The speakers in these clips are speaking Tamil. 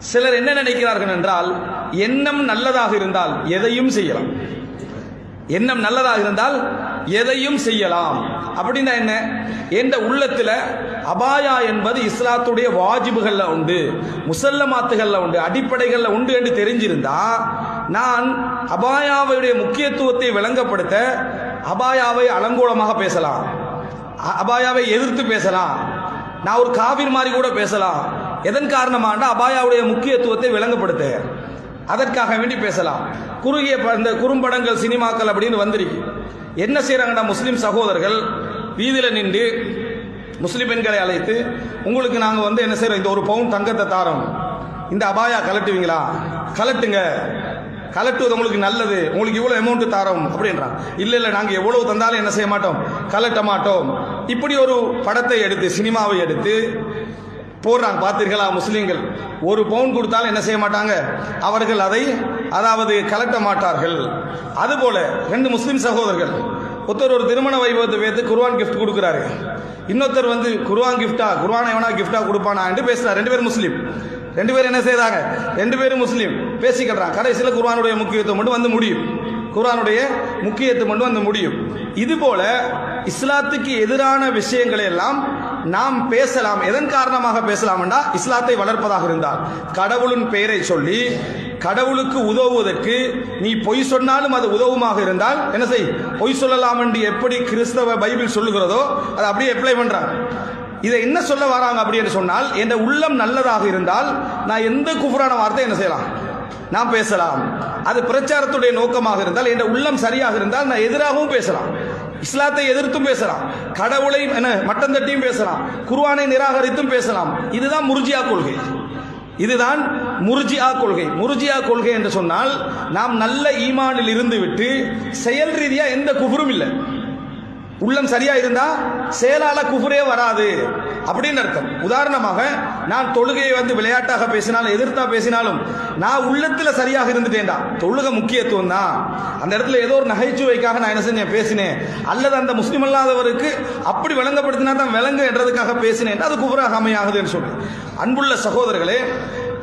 சிலர் என்ன நினைக்கிறார்கள் என்றால் எண்ணம் நல்லதாக இருந்தால் எதையும் செய்யலாம். எண்ணம் நல்லதாக இருந்தால் எதையும் செய்யலாம். அப்படின்னா என்ன? எந்த உள்ளத்தில் அபாயா என்பது இஸ்லாத்துடைய வாஜிபுகளில் உண்டு முசல்லமாத்துகளில் உண்டு அடிப்படைகளில் உண்டு என்று தெரிஞ்சிருந்தா நான் அபாயாவுடைய முக்கியத்துவத்தை விளங்கப்படுத்த அபாயாவை அலங்கோலமாக பேசலாம். அ- அபாயாவை எதிர்த்து பேசலாம். நான் ஒரு காவிர் மாதிரி கூட பேசலாம். எதன் காரணமாண்டா அபாயாவுடைய முக்கியத்துவத்தை விளங்கப்படுத்த? அதற்காக வேண்டி பேசலாம். குறுகிய ப- இந்த குறும்படங்கள் சினிமாக்கள் அப்படின்னு வந்திருக்கு. என்ன செய்கிறாங்கடா முஸ்லீம் சகோதரர்கள்? வீதியில் நின்று முஸ்லீம் பெண்களை அழைத்து உங்களுக்கு நாங்கள் வந்து என்ன செய்கிறோம் இந்த ஒரு பவுன் தங்கத்தை தாரோம். இந்த அபாயா கலட்டுவீங்களா? கலட்டுங்க. கலட்டுவது உங்களுக்கு நல்லது. உங்களுக்கு இவ்வளோ அமௌண்ட் தாரோம். அப்படின்றான் இல்லை இல்லை நாங்கள் எவ்வளவு தந்தாலும் என்ன செய்ய மாட்டோம்? கலட்ட மாட்டோம். இப்படி ஒரு படத்தை எடுத்து சினிமாவை எடுத்து போடுறாங்க. பார்த்தீர்களா முஸ்லீம்கள்? ஒரு பவுன் கொடுத்தாலும் என்ன செய்ய மாட்டாங்க? அவர்கள் அதை அதாவது கலட்ட மாட்டார்கள். அதுபோல ரெண்டு முஸ்லீம் சகோதரர்கள் ஒருத்தர் ஒரு திருமண வைபவத்தை வைத்து குர்வான் கிஃப்ட் கொடுக்குறாரு. இன்னொருத்தர் வந்து குர்வான் கிஃப்டா குர்வான் எவனா கிஃப்டா கொடுப்பானா என்று பேசுறாரு. ரெண்டு பேரும் முஸ்லீம். ரெண்டு பேரும் என்ன செய்கிறாங்க ரெண்டு பேரும் முஸ்லீம். பேசிக்கிறாங்க கடைசியில் குர்வானுடைய முக்கியத்துவம் மட்டும் வந்து முடியும். குர்ஆனுடைய முக்கியத்துவம் மட்டும் வந்து முடியும். இது போல இஸ்லாத்துக்கு எதிரான விஷயங்களை எல்லாம் நாம் பேசலாம். எதன் காரணமாக பேசலாம்னா இஸ்லாத்தை வளர்ப்பதாக இருந்தால். கடவுளின் பெயரை சொல்லி கடவுளுக்கு உதவுவதற்கு நீ பொய் சொன்னாலும் அது உதவுமாக இருந்தால் என்ன செய்? பொய் சொல்லலாம் என்று எப்படி கிறிஸ்தவ பைபிள் சொல்லுகிறதோ அதை அப்படியே அப்ளை பண்றாங்க இதை என்ன சொல்ல வராங்க அப்படின்னு சொன்னால் என் உள்ளம் நல்லதாக இருந்தால் நான் எந்த குஃபரான வார்த்தை என்ன செய்யலாம்? நாம் பேசலாம். அது பிரச்சாரத்துடைய நோக்கமாக இருந்தால் என் உள்ளம் சரியாக இருந்தால் நான் எதிராகவும் பேசலாம். இஸ்லாத்தை எதிர்த்தும் பேசலாம். கடவுளை என்ன மட்டம் தட்டியும் பேசலாம். குர்ஆனை நிராகரித்தும் பேசலாம். இதுதான் முர்ஜியா கொள்கை. இதுதான் முர்ஜியா கொள்கை. முர்ஜியா கொள்கை என்று சொன்னால் நாம் நல்ல ஈமானில் இருந்து விட்டு செயல் ரீதியாக எந்த குஃபரும் இல்லை. உள்ளம் சரியா இருந்தா செயலால குஃபுரே வராது. அப்படின்னு அர்த்தம். உதாரணமாக நான் தொழுகையை வந்து விளையாட்டாக பேசினாலும் எதிர்த்தா பேசினாலும் நான் உள்ளத்துல சரியாக இருந்துட்டேன்டா. தொழுகை முக்கியத்துவம் தான் அந்த இடத்துல ஏதோ ஒரு நகைச்சுவைக்காக நான் என்ன செஞ்சேன்? பேசினேன். அல்லது அந்த முஸ்லீம் அல்லாதவருக்கு அப்படி விளங்கப்படுத்தினா தான் விளங்கு என்றதுக்காக பேசினேன். அது குபுராக அமையாகுதுன்னு சொல்லி. அன்புள்ள சகோதரர்களே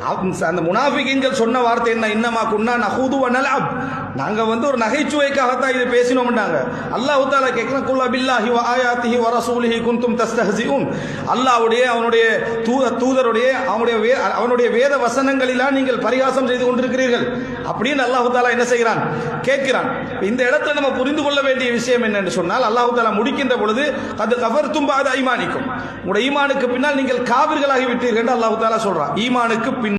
அந்த- அந்த சொன்ன வார்த்தை என்ன? இன்னமா குன்னா நஹூது வனலஅப் நாங்க வந்து ஒரு நகைச்சுவைக்காகத்தான் இது பேசினோம்னாங்க அல்லாஹ் தஆலா கேக்குறான் குல்லா பில்லாஹி வ ஆயாத்திஹி வ ரசூலிஹி குன்தும் தஸ்தஹ்சிஊன். அல்லாஹ்வுடைய அவனுடைய தூத தூதருடைய அவனுடைய வே- அவனுடைய வேத வசனங்களிலாம் நீங்கள் பரிகாசம் செய்து கொண்டிருக்கிறீர்கள். அப்படின்னு அல்லாஹ் தாலா என்ன செய்கிறான்? கேட்கிறான். இந்த இடத்துல நம்ம புரிந்து கொள்ள வேண்டிய விஷயம் என்னன்னு சொன்னால் அல்லாஹ் தாலா முடிக்கின்ற பொழுது அது கவர் தும்பாத ஐமானிக்கும். உங்களுடைய ஈமானுக்கு பின்னால் நீங்கள் காவிர்களாகி விட்டீர்கள் என்று அல்லாஹ் தாலா சொல்றான். ஈமானுக்கு